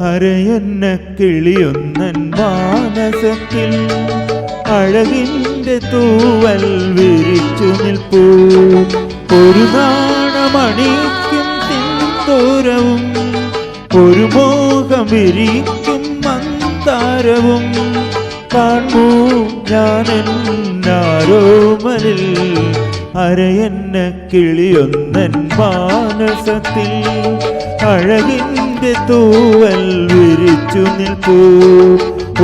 അരയന്ന കിളിയൊന്നൻ മാനസത്തിൽ അഴകിന്റെ തൂവൽ വിരിച്ചു നിൽപ്പൂ. ഒരു നാണമണിക്കും ഒരു മോഹം വിരിക്കും മന്താരവും കാണൂ ഞാനെന്നാരോമലിൽ അരയന്ന കിളിയൊന്നൻ മാനസത്തിൽ അഴകിന്റെ തൂവൽ വിരിച്ചു നിൽപ്പൂ.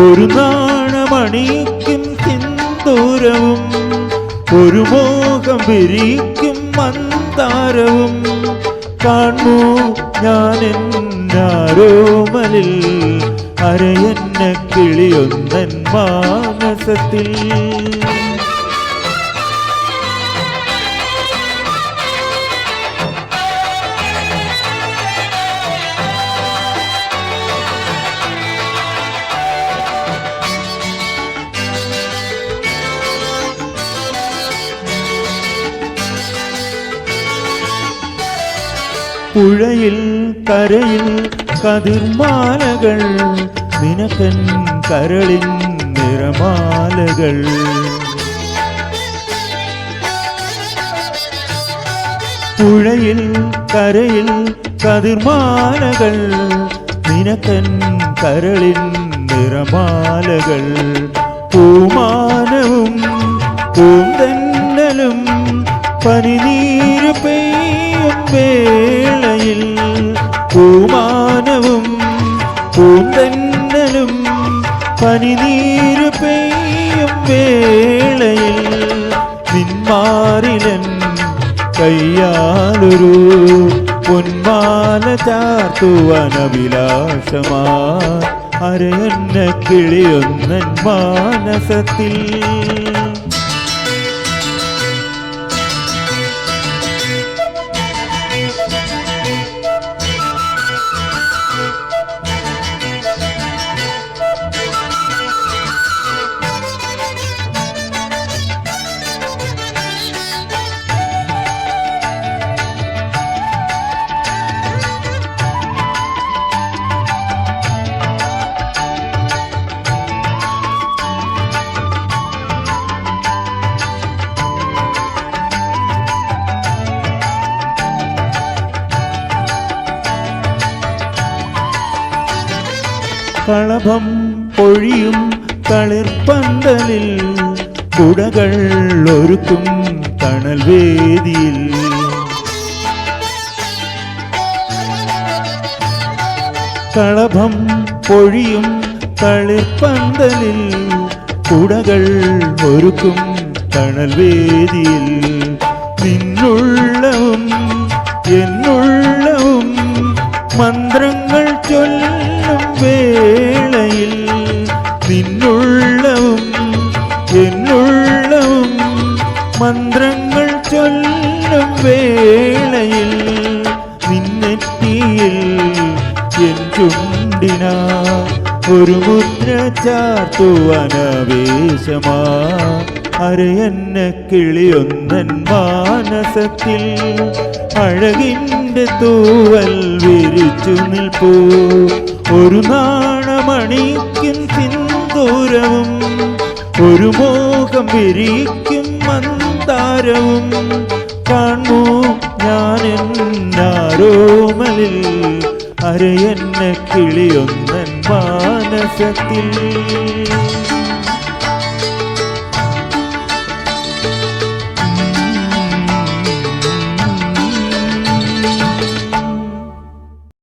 ഒരു നാണമണിക്കും സിന്ദൂരവും ഒരു മോഹം വിരിക്കും മന്ദാരവും. കാണൂ ഞാൻ എന്നാരോമലിൽ അരയന്ന കിളിയൊന്നൻ മാനസത്തിൽ. പുഴയിൽ കരയിൽ കതിർമാലകൾ നിനക്കൻ കരളിൻ നിറമാലകൾ പുഴയിൽ കരയിൽ കതിർമാലകൾ നിനക്കൻ കരളിൻ നിറമാലകൾ പൂമാനവും പൂന്തന്നലും പനിനീര് പൂമാനവും പൂന്തന്നലും പനിനീര് പെയ്യും വേളയിൽ നിന്മാറിലൻ കയ്യാലൊരു പൊന്മാല ചാർത്തുവനഭിലാഷമാ അരയന്ന കിളിയൊന്നൻ മാനസത്തിൽ കളഭം പൊഴിയും തളിർപ്പന്തലിൽ കുടകൾ ഒരുക്കും തണൽ വേദിയിൽ. കളഭം പൊഴിയും തളിർപ്പന്തലിൽ കുടകൾ ഒരുക്കും തണൽ വേദിയിൽ. നിന്നുള്ളവും എന്നുള്ളവും മന്ത്രങ്ങൾ ചൊല്ലും വേളയിൽ നിന്നെത്തിയിൽ എൻ ചുണ്ടിന ഒരു മുദ്ര ചാർത്തുവനവേശമാ അരയന്ന കിളിയൊന്നൻ മാനസത്തിൽ അഴകിന്റെ തൂവൽ വിരിച്ചു നിൽപ്പൂ. ഒരു നാണമണിക്കും സിന്ദൂരവും ഒരു മോഹം വിരിക്കും മന്ദാരവും കാണൂ ഞാനെന്നാരോമലിൽ അരയന്ന കിളിയൊന്നൻ മാനസത്തിൽ.